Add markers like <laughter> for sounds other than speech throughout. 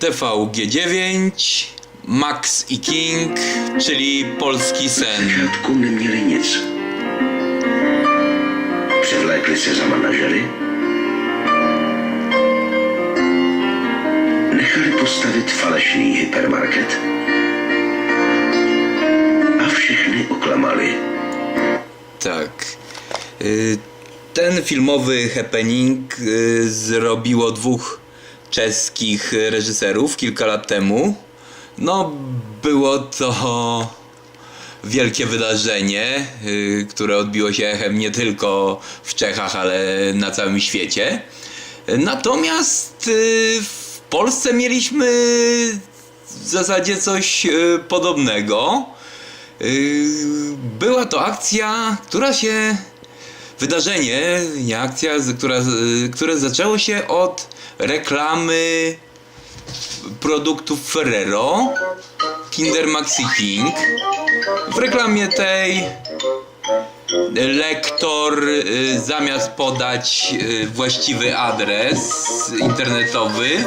TVG9, Max i King, czyli polski sen. Świadku neměli nic. Přivlékli se za manažery, nechali postavit falešný hypermarket a všechny oklamali. Tak. Y, Ten filmowy happening y, zrobiło dwóch czeskich reżyserów kilka lat temu. No, było to wielkie wydarzenie, y, które odbiło się echem nie tylko w Czechach, ale na całym świecie. Natomiast y, w Polsce mieliśmy w zasadzie coś y, podobnego. Była to akcja, która się. Wydarzenie, nie akcja, która, z- które zaczęło się od reklamy produktów Ferrero Kinder Maxi King. W reklamie tej lektor y, zamiast podać y, właściwy adres internetowy,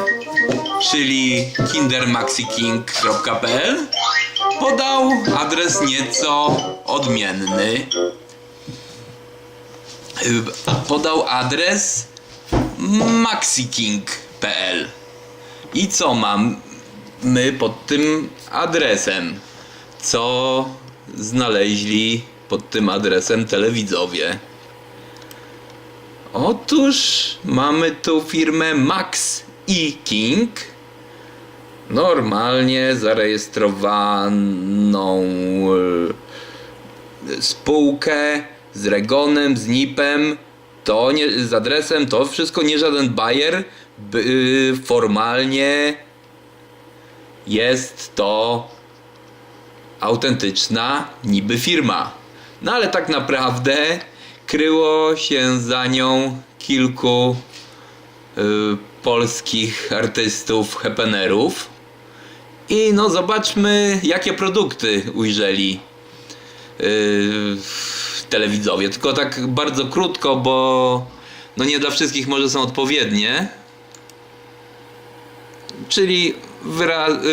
czyli kindermaxiking.pl podał adres nieco odmienny. Y, Podał adres maxiking.pl I co mamy pod tym adresem? Co znaleźli pod tym adresem telewidzowie? Otóż mamy tu firmę Max i King normalnie zarejestrowaną e, spółkę z Regonem, z NIP-em, to nie, z adresem, to wszystko nie żaden bajer, by, formalnie jest to autentyczna niby firma. No ale tak naprawdę kryło się za nią kilku y, polskich artystów, hepenerów. I no zobaczmy, jakie produkty ujrzeli yy, telewidzowie. Tylko tak bardzo krótko, bo no nie dla wszystkich może są odpowiednie. Czyli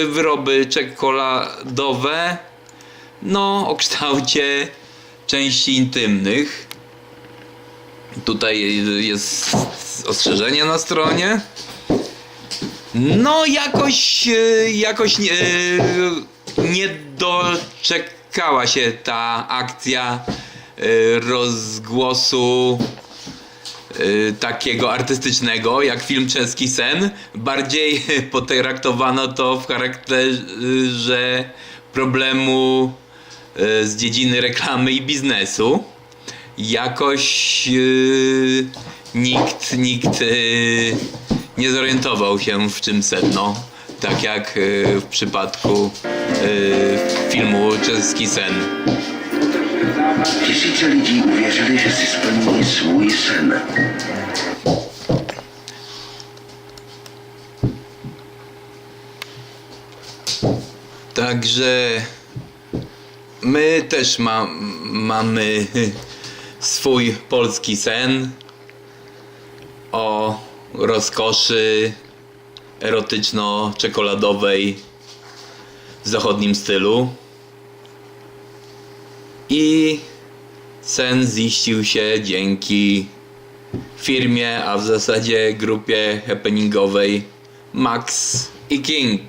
wyroby czekoladowe, no o kształcie części intymnych. Tutaj jest ostrzeżenie na stronie. No jakoś, jakoś nie, nie doczekała się ta akcja rozgłosu e, takiego artystycznego jak film Czeski Sen. Bardziej <laughs> potraktowano to w charakterze problemu e, z dziedziny reklamy i biznesu. Jakoś nikt, nikt nie zorientował się w czym sedno. Tak jak w przypadku filmu Czeski Sen. Tisíce lidí uvěřili, že si splní svůj sen. Także my też ma, mamy swój polski sen o rozkoszy erotyczno-czekoladowej w zachodnim stylu. I sen ziścił się dzięki firmie, a w zasadzie grupie happeningowej Max i King.